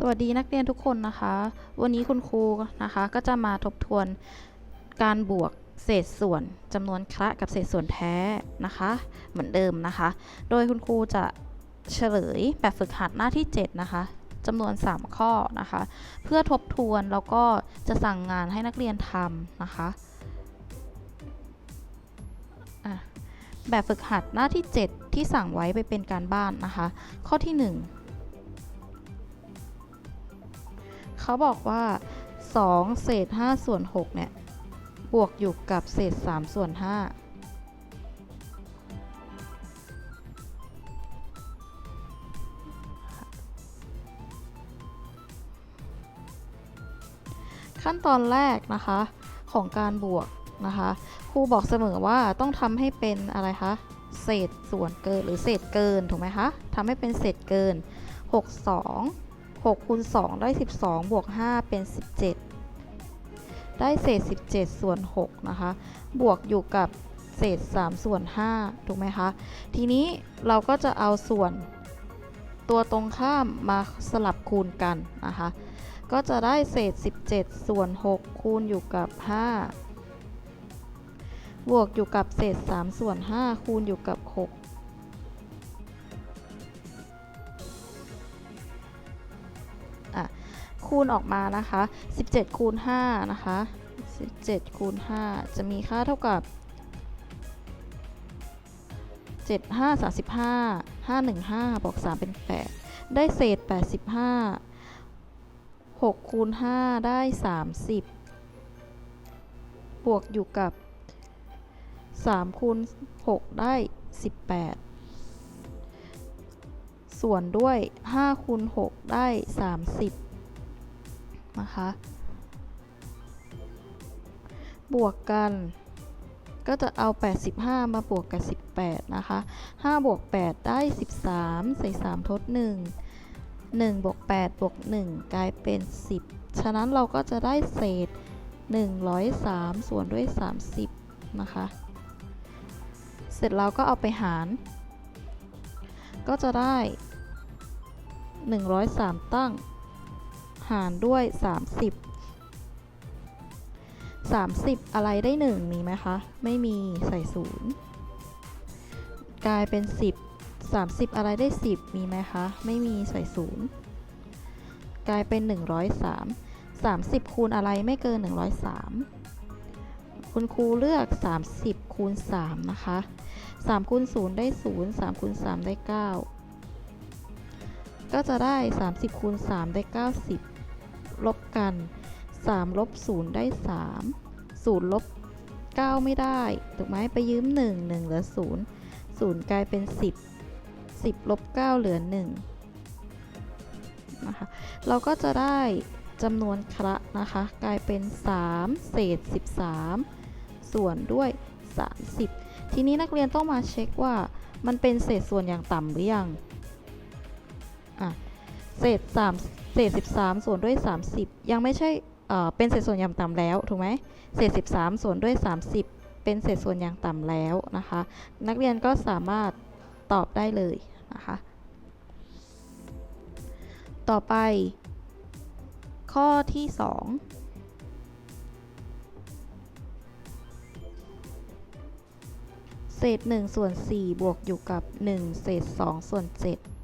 สวัสดีนักเรียนทุกคนนะคะ วันนี้คุณครูนะคะก็จะมาทบทวนการบวกเศษส่วนจำนวนคละกับเศษส่วนแท้นะคะ เหมือนเดิมนะคะ โดยคุณครูจะเฉลยแบบฝึกหัดหน้าที่ 7 นะคะจำนวน 3 ข้อนะคะ เพื่อทบทวนแล้วก็จะสั่งงานให้นักเรียนทำนะคะะแบบฝึกหัดหน้าที่ 7 ที่สั่งไว้ไปเป็นการบ้านนะคะ ข้อที่ 1 เขาบอกว่า 2 เศษ 5 ส่วน 6 เนี่ย บวกอยู่กับเศษ 3 ส่วน 5ขั้นตอนแรกนะคะของการบวกนะคะครูบอกเสมอว่าต้องทำให้เป็นอะไรคะเศษส่วนเกินหรือเศษเกินถูกไหมคะทำให้เป็นเศษเกิน 6 2 6คูณ2ได้ 12 บวก 5 เป็น 17 ได้เศษ 17 ส่วน 6 นะคะ บวกอยู่กับเศษ 3 ส่วน 5 ถูกไหมคะ ทีนี้เราก็จะเอาส่วนตัวตรงข้ามมาสลับคูณกันนะคะ ก็จะได้เศษ 17 ส่วน 6 คูณอยู่กับ 5 บวกอยู่กับเศษ 3 ส่วน 5 คูณอยู่กับ 6 คูณออกมานะคะ 17 คูณ 5 นะคะ 17 คูณ 5 จะมีค่าเท่ากับ 7 5 35 5 1 5 บวก 3 เป็น 8 ได้เศษ 85 6 คูณ 5 ได้ 30 บวกอยู่กับ 3 คูณ 6 ได้ 18ส่วนด้วย 5 คูณ 6 ได้ 30 นะคะ บวกกันก็จะเอา 85 มาบวกกับ 18 นะคะ 5 บวก 8 ได้ 13 ใส่ 3 ทด 1 1 บวก 8 บวก 1 กลายเป็น 10 ฉะนั้นเราก็จะได้เศษ 103 ส่วนด้วย 30 นะคะ เสร็จแล้วก็เอาไปหาร ก็จะได้ 103 ตั้ง หารด้วย 30 30 อะไรได้ 1 มีไหมคะ ไม่มีใส่0กลายเป็น 10 30 อะไรได้ 10 มีไหมคะ ไม่มีใส่0กลายเป็น 103 30 คูณอะไรไม่เกิน 103 คุณครูเลือก 30 คูณ 3 นะคะ 3 คูณ 0 ได้ 0 3 คูณ 3 ได้ 9 ก็จะได้ 30 คูณ 3 ได้ 90 ลบกัน 3 ลบ 0 ได้ 3 0 ลบ 9 ไม่ได้ ถูกไหมไปยืม 1 1 เหลือ 0 0 กลายเป็น 10 10 ลบ 9 เหลือ 1 นะคะ เราก็จะได้จำนวนคระนะคะ กลายเป็น 3 เศษ 13 ส่วนด้วย 30 ทีนี้นักเรียนต้องมาเช็คว่ามันเป็นเศษส่วนอย่างต่ำหรือยัง อะ เศษ 3 เศษ 13 ส่วนด้วย 30 ยังไม่ใช่เป็นเศษส่วนอย่างต่ำแล้วถูกไหมเศษ 13 ส่วนด้วย 30 เป็นเศษส่วนอย่างต่ำแล้วนะคะ นักเรียนก็สามารถตอบได้เลยนะคะ ต่อไป ข้อที่ 2เศษ1ส่วน4บวกอยู่กับ 1 เศษ2ส่วน7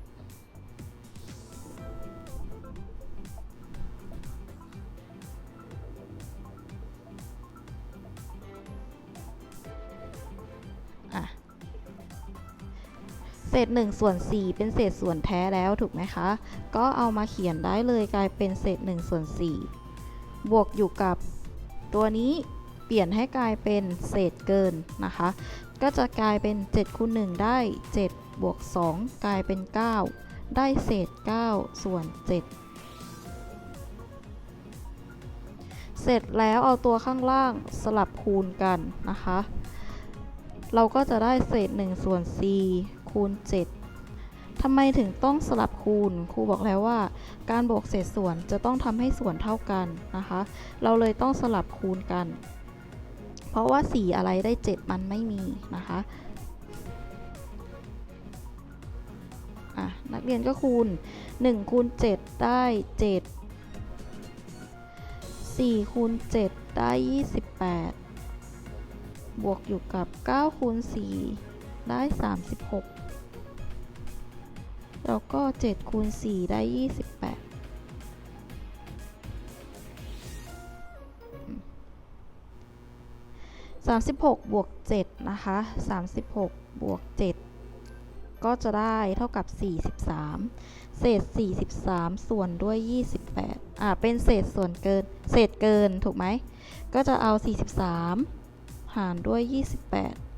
เศษ1ส่วน4เป็นเศษส่วนแท้แล้วถูกไหมคะ ก็เอามาเขียนได้เลยกลายเป็นเศษ1ส่วน4บวกอยู่กับตัวนี้เปลี่ยนให้กลายเป็นเศษเกินนะคะ ก็จะกลายเป็น7คูณ1ได้ 7 บวก 2 กลายเป็น 9 ได้เศษ 9 ส่วน 7 เสร็จแล้วเอาตัวข้างล่างสลับคูณกันนะคะ เราก็จะได้เศษ1ส่วน4 คูณ 7 ทำไมถึงต้องสลับคูณ ครูบอกแล้วว่า การบวกเศษส่วนจะต้องทำให้ส่วนเท่ากันนะคะ เราเลยต้องสลับคูณกัน เพราะว่า 4 อะไรได้ 7 มันไม่มีนะคะนักเรียนก็คูณ 1 คูณ 7 ได้ 7 4 คูณ 7 ได้ 28 บวกอยู่กับ 9 คูณ 4 ได้ 36 แล้วก็ 7 คูณ 4 ได้ 28 36 บวก 7 นะคะ 36 บวก 7 ก็จะได้เท่ากับ 43 เศษ 43 ส่วนด้วย 28 อ่า เป็นเศษส่วนเกิน เศษเกิน ถูกไหม ก็จะเอา 43 หารด้วย 28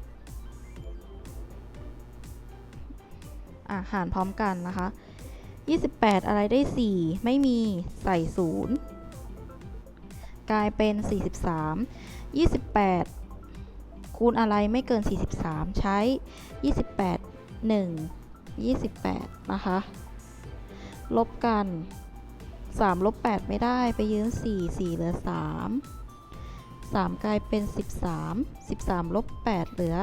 อะหารพร้อมกันนะคะ 28 อะไรได้ 4 ไม่มีใส่ 0 กลายเป็น 43 28 คูณอะไรไม่เกิน 43 ใช้ 28 1 28 นะคะ ลบกัน 3 ลบ 8 ไม่ได้ไปยืม4 4 เหลือ 3 3 กลายเป็น 13 13 ลบ 8 เหลือ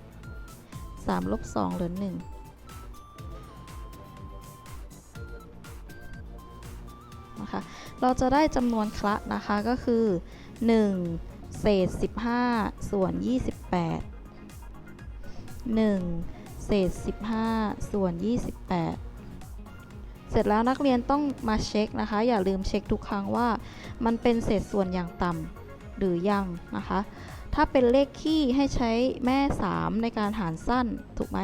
5 3 ลบ 2 เหลือ 1 นะคะ เราจะได้จำนวนคละนะคะก็คือ 1 เศษ 15 ส่วน 28 1 เศษ 15 ส่วน 28เสร็จแล้วนักเรียนต้องมาเช็คนะคะ อย่าลืมเช็คทุกครั้งว่า มันเป็นเศษส่วนอย่างต่ำหรือยังนะคะ ถ้าเป็นเลขคี่ให้ใช้แม่ 3 ในการหารสั้นถูกไหม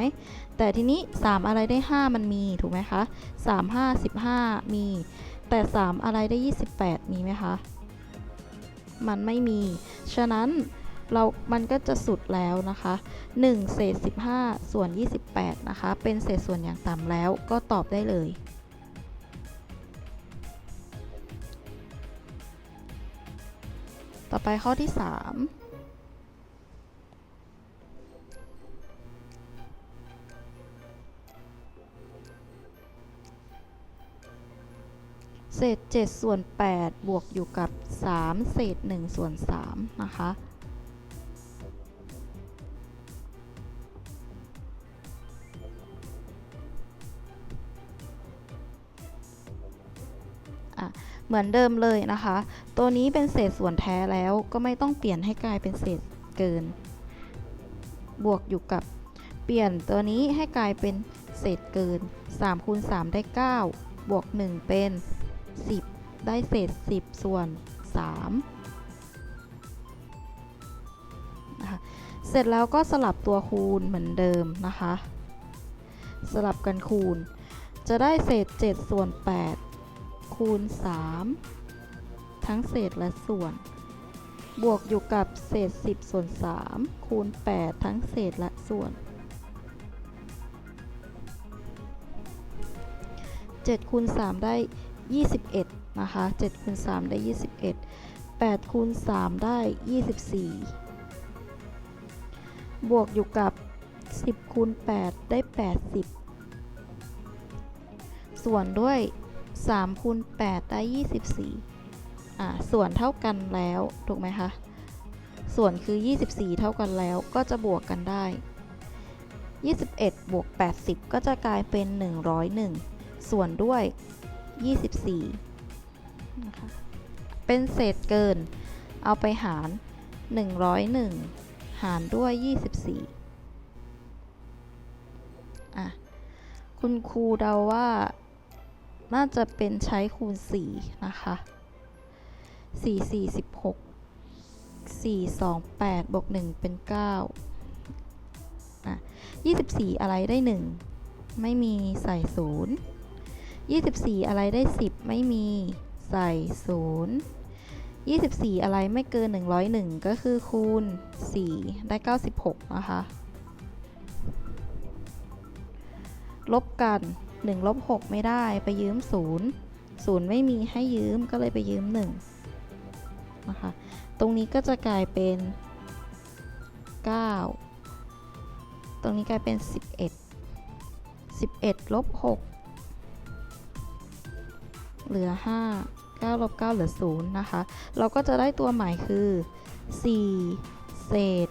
แต่ทีนี้ 3 อะไรได้ 5 มันมีถูกไหมคะ 3 5 15 มี แต่3อะไรได้ 28 มีไหมคะ มันไม่มี ฉะนั้นเรา มันก็จะสุดแล้วนะคะ 1 เศษ 15 ส่วน 28 นะคะ เป็นเศษส่วนอย่างต่ำแล้วก็ตอบได้เลยต่อไปข้อที่ 3 เศษ 7 ส่วน 8 บวกอยู่กับ 3 เศษ 1 ส่วน 3 นะคะอะเหมือนเดิมเลยนะคะ ตัวนี้เป็นเศษส่วนแท้แล้วก็ไม่ต้องเปลี่ยนให้กลายเป็นเศษเกิน บวกอยู่กับเปลี่ยนตัวนี้ให้กลายเป็นเศษเกิน3คูณ3ได้ 9 บวก 1 เป็น 10 ได้เศษ 10 ส่วน3นะคะเสร็จแล้วก็สลับตัวคูณเหมือนเดิมนะคะ สลับกันคูณ จะได้เศษ 7 ส่วน 8 คูณ 3 ทั้งเศษและส่วน บวกอยู่กับเศษ 10 ส่วน 3 คูณ 8 ทั้งเศษและส่วน7คูณ3ได้ 21 นะคะ7คูณ3ได้ 21 8คูณ3ได้ 24 บวกอยู่กับ 10คูณ8ได้ 80 ส่วนด้วย3คูณ8ได้ 24อ่าส่วนเท่ากันแล้ว ถูกไหมคะ ส่วนคือ 24 เท่ากันแล้วก็จะบวกกันได้ 21 บวก 80 ก็จะกลายเป็น 101 ส่วนด้วย 24นะคะเป็นเศษเกิน เอาไปหาร 101 หารด้วย 24อะคุณครูเดาว่า น่าจะเป็นใช้คูณ 4 นะคะ 4 4 16 4 2 8บวก1เป็น 9อะ24 อะไรได้ 1 ไม่มีใส่ 0 24 อะไรได้ 10 ไม่มีใส่ 0 24 อะไรไม่เกิน 101 ก็คือคูณ 4 ได้ 96 นะคะ ลบกัน 1 ลบ 6 ไม่ได้ไปยืม 0 0 ไม่มีให้ยืมก็เลยไปยืม 1 นะคะ ตรงนี้ก็จะกลายเป็น 9 ตรงนี้กลายเป็น 11 11 ลบ 6 เหลือ 5 9ลบ9เหลือ0นะคะ เราก็จะได้ตัวใหม่คือ 4 เศษ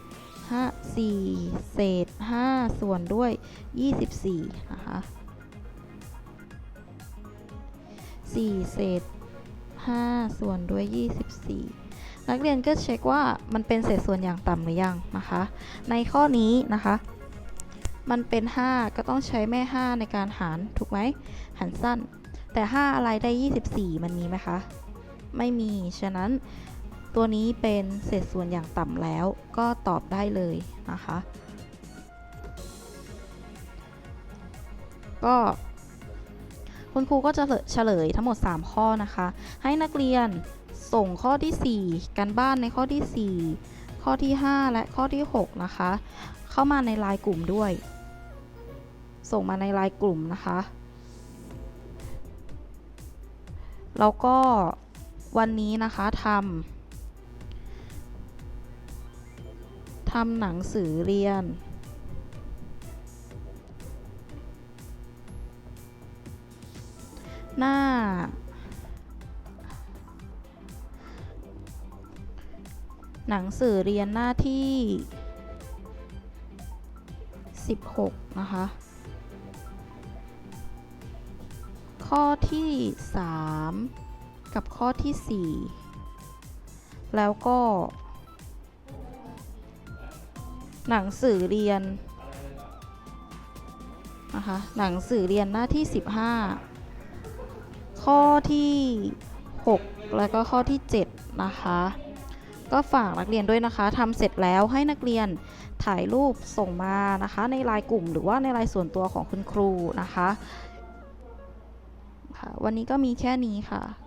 5 4เศษ 5 ส่วนด้วย 24 นะคะ4เศษ 5 ส่วนด้วย 24 นักเรียนก็เช็คว่ามันเป็นเศษส่วนอย่างต่ำหรือยังนะคะ ในข้อนี้นะคะ มันเป็น 5 ก็ต้องใช้แม่ 5 ในการหารถูกไหมหารสั้น แต่5อะไรได้ 24 มันมีไหมคะ ไม่มี ฉะนั้นตัวนี้เป็นเศษส่วนอย่างต่ำแล้วก็ตอบได้เลยนะคะ ก็คุณครูก็จะเฉลยทั้งหมด 3 ข้อนะคะ ให้นักเรียนส่งข้อที่ 4 กันบ้านในข้อที่ 4 ข้อที่ 5 และข้อที่ 6 นะคะ เข้ามาในไลน์กลุ่มด้วย ส่งมาในไลน์กลุ่มนะคะ แล้วก็วันนี้นะคะทำทำหนังสือเรียน หน้า หนังสือเรียนหน้าที่ 16 นะคะ ข้อที่ 3 กับข้อที่ 4 แล้วก็ หนังสือเรียนนะคะหนังสือเรียนหน้าที่ 15 ข้อที่ 6 แล้วก็ข้อที่ 7 นะคะ ก็ฝากนักเรียนด้วยนะคะทำเสร็จแล้วให้นักเรียนถ่ายรูปส่งมานะคะ ในไลน์กลุ่มหรือว่าในไลน์ส่วนตัวของคุณครูนะคะค่ะ วันนี้ก็มีแค่นี้ค่ะ